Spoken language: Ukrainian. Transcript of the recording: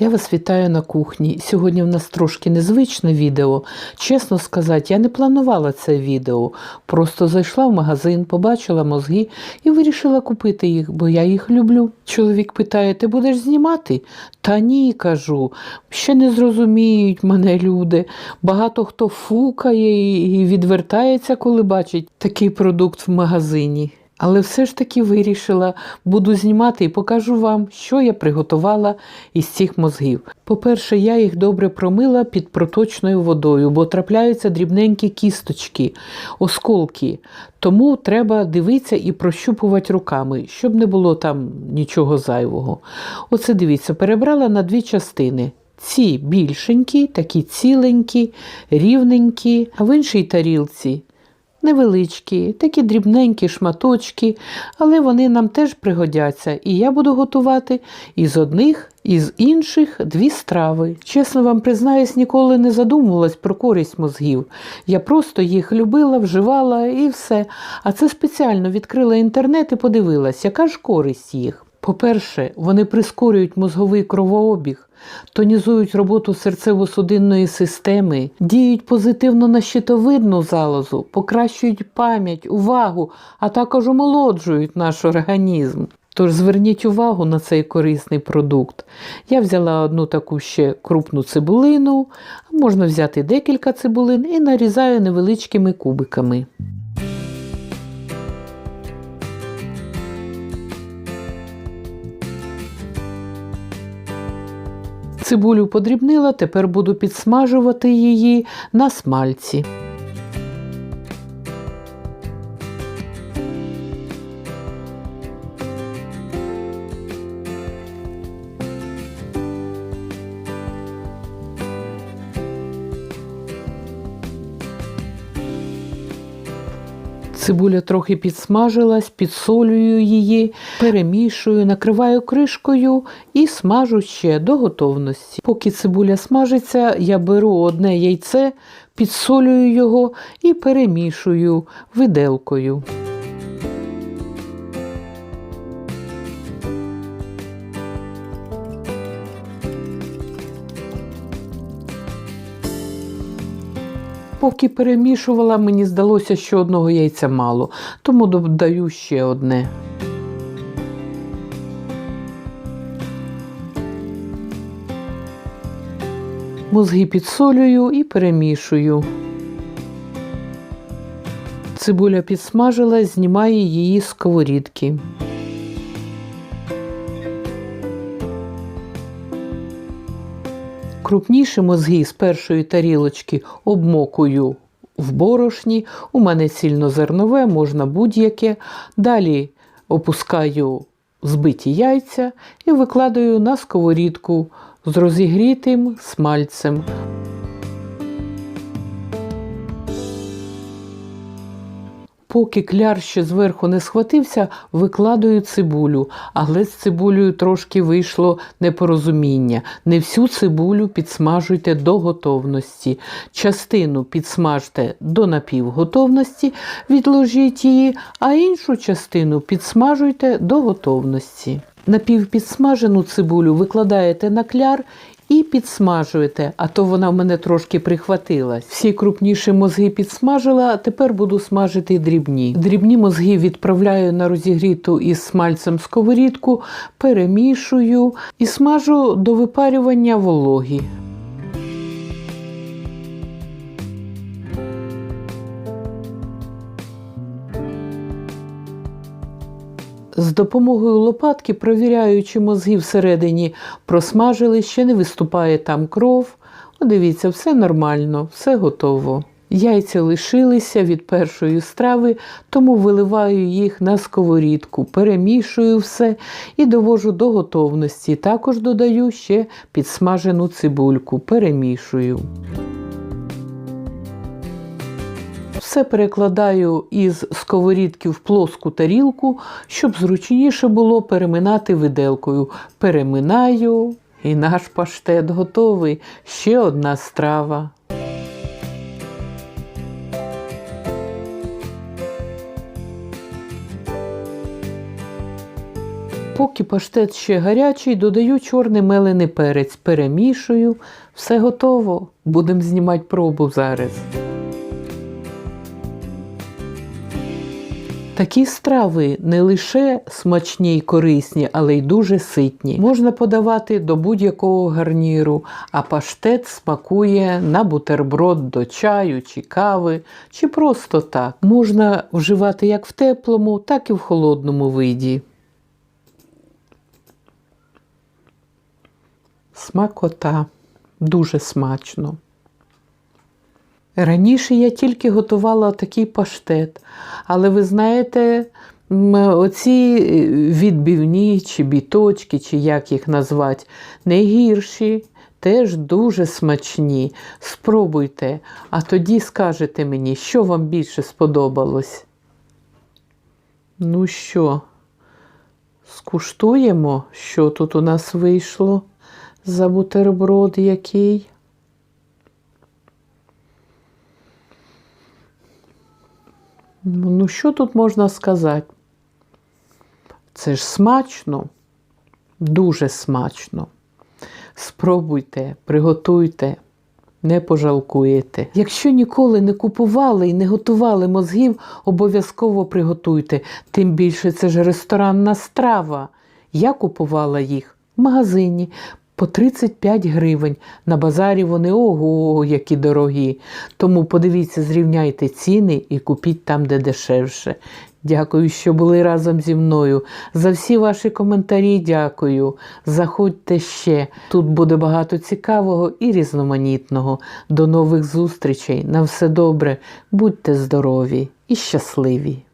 Я вас вітаю на кухні. Сьогодні в нас трошки незвичне відео. Чесно сказати, я не планувала це відео. Просто зайшла в магазин, побачила мозги і вирішила купити їх, бо я їх люблю. Чоловік питає: ти будеш знімати? Та ні, кажу. Ще не зрозуміють мене люди. Багато хто фукає і відвертається, коли бачить такий продукт в магазині. Але все ж таки вирішила, буду знімати і покажу вам, що я приготувала із цих мозгів. По-перше, я їх добре промила під проточною водою, бо трапляються дрібненькі кісточки, осколки. Тому треба дивитися і прощупувати руками, щоб не було там нічого зайвого. Оце дивіться, перебрала на дві частини. Ці більшенькі, такі ціленькі, рівненькі, а в іншій тарілці невеличкі, такі дрібненькі шматочки, але вони нам теж пригодяться. І я буду готувати із одних, і з інших дві страви. Чесно вам признаюсь, ніколи не задумувалась про користь мозгів. Я просто їх любила, вживала і все. А це спеціально відкрила інтернет і подивилась, яка ж користь їх. По-перше, вони прискорюють мозговий кровообіг, тонізують роботу серцево-судинної системи, діють позитивно на щитовидну залозу, покращують пам'ять, увагу, а також омолоджують наш організм. Тож зверніть увагу на цей корисний продукт. Я взяла одну таку ще крупну цибулину, можна взяти декілька цибулин і нарізаю невеличкими кубиками. Цибулю подрібнила, тепер буду підсмажувати її на смальці. Цибуля трохи підсмажилась, підсолюю її, перемішую, накриваю кришкою і смажу ще до готовності. Поки цибуля смажиться, я беру одне яйце, підсолюю його і перемішую виделкою. Поки перемішувала, мені здалося, що одного яйця мало, тому додаю ще одне. Мозги підсолюю і перемішую. Цибуля підсмажилась, знімаю її з сковорідки. Крупніші мозги з першої тарілочки обмокую в борошні. У мене цільнозернове, можна будь-яке. Далі опускаю збиті яйця і викладаю на сковорідку з розігрітим смальцем. Поки кляр ще зверху не схватився, викладаю цибулю, але з цибулею трошки вийшло непорозуміння. Не всю цибулю підсмажуйте до готовності. Частину підсмажте до напівготовності, відложіть її, а іншу частину підсмажуйте до готовності. Напівпідсмажену цибулю викладаєте на кляр і підсмажуєте, а то вона в мене трошки прихватилась. Всі крупніші мозги підсмажила, а тепер буду смажити дрібні. Дрібні мозги відправляю на розігріту із смальцем сковорідку, перемішую і смажу до випарювання вологі. З допомогою лопатки провіряю, чи мозги всередині просмажили, ще не виступає там кров. О, дивіться, все нормально, все готово. Яйця лишилися від першої страви, тому виливаю їх на сковорідку, перемішую все і довожу до готовності. Також додаю ще підсмажену цибульку, перемішую. Все перекладаю із сковорідки в плоску тарілку, щоб зручніше було переминати виделкою. Переминаю, і наш паштет готовий. Ще одна страва. Поки паштет ще гарячий, додаю чорний мелений перець, перемішую, все готово. Будемо знімати пробу зараз. Такі страви не лише смачні й корисні, але й дуже ситні. Можна подавати до будь-якого гарніру, а паштет смакує на бутерброд до чаю чи кави, чи просто так. Можна вживати як в теплому, так і в холодному виді. Смакота. Дуже смачно. Раніше я тільки готувала такий паштет, але ви знаєте, оці е, відбивні чи біточки, чи як їх назвати, не гірші, теж дуже смачні. Спробуйте, а тоді скажете мені, що вам більше сподобалось. Ну що, скуштуємо, що тут у нас вийшло за бутерброд який. Ну, що тут можна сказати? Це ж смачно, дуже смачно. Спробуйте, приготуйте, не пожалкуєте. Якщо ніколи не купували і не готували мозгів, обов'язково приготуйте. Тим більше це ж ресторанна страва. Я купувала їх в магазині по 35 гривень. На базарі вони ого, які дорогі. Тому подивіться, зрівняйте ціни і купіть там, де дешевше. Дякую, що були разом зі мною. За всі ваші коментарі дякую. Заходьте ще. Тут буде багато цікавого і різноманітного. До нових зустрічей. На все добре. Будьте здорові і щасливі!